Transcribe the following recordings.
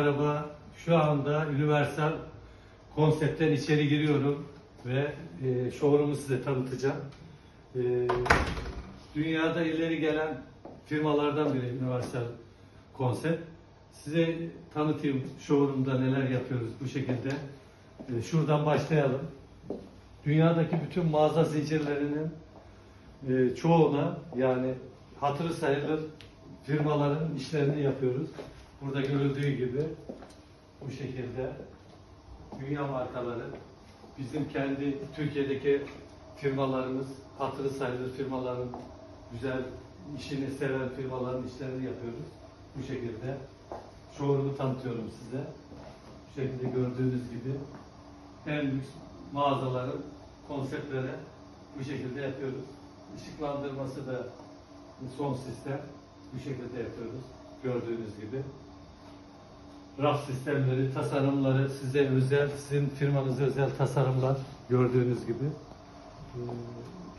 Merhaba, şu anda Universal konseptten içeri giriyorum ve e, showroom'u size tanıtacağım. E, dünyada ileri gelen firmalardan biri Universal konsept. Size tanıtayım showroom'da neler yapıyoruz bu şekilde. E, şuradan başlayalım. Dünyadaki bütün mağaza zincirlerinin e, çoğuna yani hatırı sayılır firmaların işlerini yapıyoruz. Burada görüldüğü gibi bu şekilde dünya markaları bizim kendi Türkiye'deki firmalarımız hatırı sayılır firmaların güzel işini seven firmaların işlerini yapıyoruz. Bu şekilde showroom'u tanıtıyorum size. Bu şekilde gördüğünüz gibi en lüks mağazaların konseptleri bu şekilde yapıyoruz. Işıklandırması da son sistem. Bu şekilde yapıyoruz. Gördüğünüz gibi. Raf sistemleri, tasarımları size özel, sizin firmanıza özel tasarımlar gördüğünüz gibi. Ee,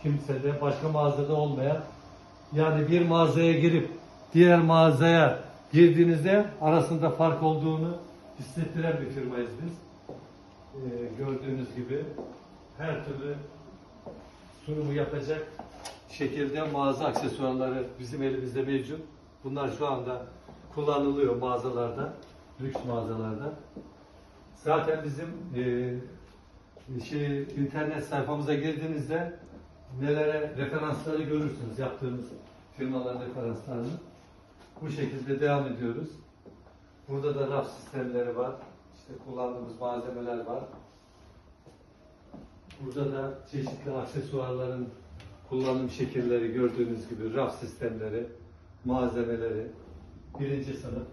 Kimsede başka mağazada olmayan yani bir mağazaya girip diğer mağazaya girdiğinizde arasında fark olduğunu hissettiren bir firmayız biz. Ee, gördüğünüz gibi her türlü sunumu yapacak şekilde mağaza aksesuarları bizim elimizde mevcut. Bunlar şu anda kullanılıyor mağazalarda, lüks mağazalarda. Zaten bizim e, şey internet sayfamıza girdiğinizde nelere referansları görürsünüz yaptığımız firmaların referanslarını. Bu şekilde devam ediyoruz. Burada da raf sistemleri var. İşte kullandığımız malzemeler var. Burada da çeşitli aksesuarların kullanım şekilleri gördüğünüz gibi raf sistemleri, malzemeleri birinci sınıf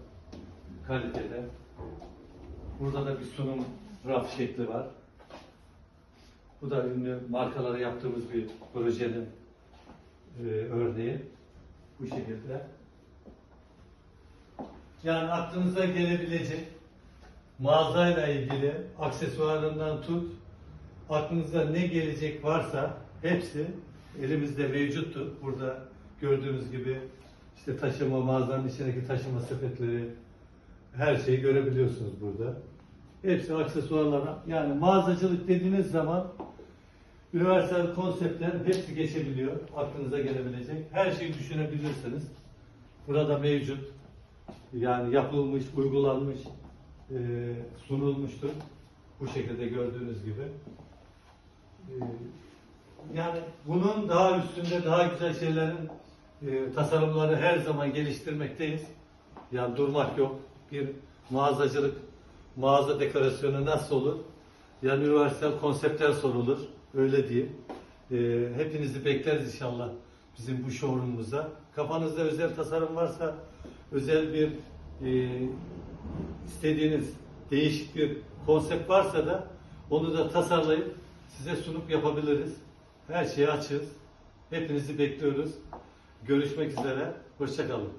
kalitede. Burada da bir sunum raf şekli var. Bu da ünlü markalara yaptığımız bir projenin e, örneği. Bu şekilde. Yani aklınıza gelebilecek mağazayla ilgili aksesuarından tut, aklınıza ne gelecek varsa hepsi elimizde mevcuttur. Burada gördüğünüz gibi işte taşıma mağazanın içindeki taşıma sepetleri her şeyi görebiliyorsunuz burada. Hepsi aksesuarlara yani mağazacılık dediğiniz zaman universal konseptlerin hepsi geçebiliyor. Aklınıza gelebilecek. Her şeyi düşünebilirsiniz. Burada mevcut. Yani yapılmış, uygulanmış, e, sunulmuştur. Bu şekilde gördüğünüz gibi. E, yani bunun daha üstünde daha güzel şeylerin e, tasarımları her zaman geliştirmekteyiz. Yani durmak yok. Bir mağazacılık, mağaza dekorasyonu nasıl olur? Yani üniversitel konseptler sorulur. Öyle diyeyim. E, hepinizi bekleriz inşallah bizim bu showroom'umuza. Kafanızda özel tasarım varsa, özel bir e, istediğiniz değişik bir konsept varsa da onu da tasarlayıp size sunup yapabiliriz. Her şeye açığız. Hepinizi bekliyoruz. Görüşmek üzere. Hoşçakalın.